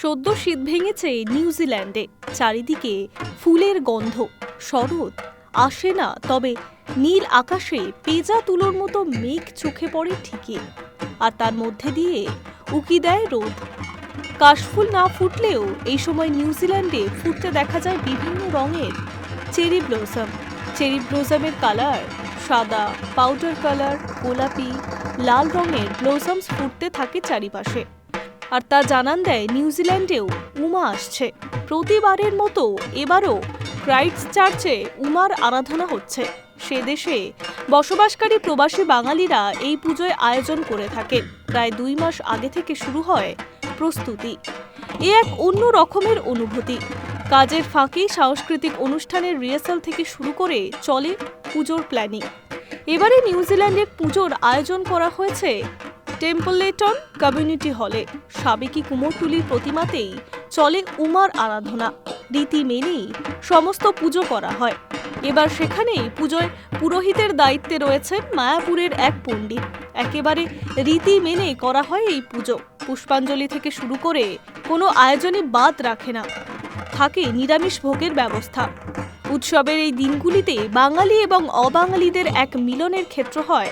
সদ্য শীত ভেঙেছে নিউজিল্যান্ডে চারিদিকে ফুলের গন্ধ, শরৎ আসে না, তবে নীল আকাশে পেজা তুলোর মতো মেঘ চোখে পড়ে ঠিকই। আর তার মধ্যে দিয়ে উকি দেয় রোদ। কাশফুল না ফুটলেও এই সময় নিউজিল্যান্ডে ফুটতে দেখা যায় বিভিন্ন রঙের চেরি ব্লসম চেরি ব্লসমের কালার সাদা, পাউডার কালার, গোলাপি, লাল রঙের ব্লসমস ফুটতে থাকে চারিপাশে। আর তা জানান দেয় নিউজিল্যান্ডেও উমা আসছে। প্রতিবারের মতো এবারও ক্রাইস্ট চার্চে উমার আরাধনা হচ্ছে। সে দেশে বসবাসকারী প্রবাসী বাঙালিরা এই পুজোয় আয়োজন করে থাকেন প্রায় দুই মাস আগে থেকে শুরু হয় প্রস্তুতি। এ এক অন্য রকমের অনুভূতি। কাজের ফাঁকেই সাংস্কৃতিক অনুষ্ঠানের রিহার্সাল থেকে শুরু করে চলে পুজোর প্ল্যানিং। এবারে নিউজিল্যান্ডের পুজোর আয়োজন করা হয়েছে টেম্পলেটন কমিউনিটি হলে সাবেকি কুমোরটুলির প্রতিমাতেই চলে উমার আরাধনা। রীতি মেনেই সমস্ত পুজো করা হয়। এবার সেখানেই পুজোয় পুরোহিতের দায়িত্বে রয়েছেন মায়াপুরের এক পণ্ডিত। একেবারে রীতি মেনে করা হয় এই পুজো। পুষ্পাঞ্জলি থেকে শুরু করে কোনো আয়োজনে বাদ রাখে না। থাকে নিরামিষ ভোগের ব্যবস্থা। উৎসবের এই দিনগুলিতে বাঙালি এবং অবাঙালিদের এক মিলনের ক্ষেত্র হয়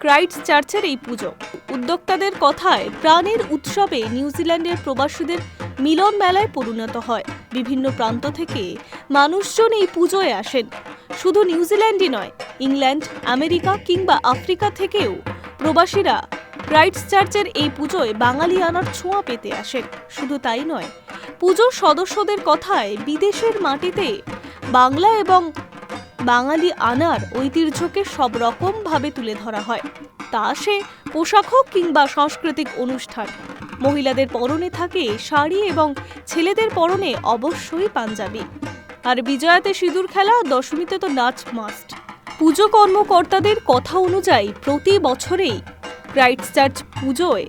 ক্রাইস্ট চার্চের এই পুজো। উদ্যোক্তাদের কথায় প্রাণের উৎসবে নিউজিল্যান্ডের প্রবাসীদের মিলন মেলায় পরিণত হয়। বিভিন্ন প্রান্ত থেকে মানুষজন এই পুজোয় আসেন। শুধু নিউজিল্যান্ডই নয়, ইংল্যান্ড, আমেরিকা কিংবা আফ্রিকা থেকেও প্রবাসীরা ক্রাইস্ট চার্চের এই পুজোয় বাঙালি আনার ছোঁয়া পেতে আসেন। শুধু তাই নয়, পুজোর সদস্যদের কথায় বিদেশের মাটিতে বাংলা এবং বাঙালি আনার ঐতিহ্যকে সব রকমভাবে তুলে ধরা হয়। তা সে পোশাক হোক কিংবা সাংস্কৃতিক অনুষ্ঠান। মহিলাদের পরনে থাকে শাড়ি এবং ছেলেদের পরনে অবশ্যই পাঞ্জাবি। আর বিজয়াতে সিঁদুর খেলা দশমীতে তো নাচ মাস্ট পুজো কর্মকর্তাদের কথা অনুযায়ী প্রতি বছরেই ক্রাইস্ট চার্চ পুজোয়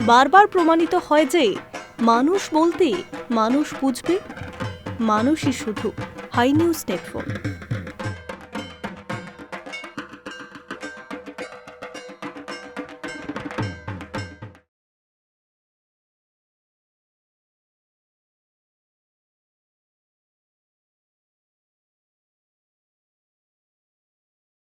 বারবার প্রমাণিত হয় যে মানুষ বলতে মানুষ বুঝবে, মানুষই শুধু। High news network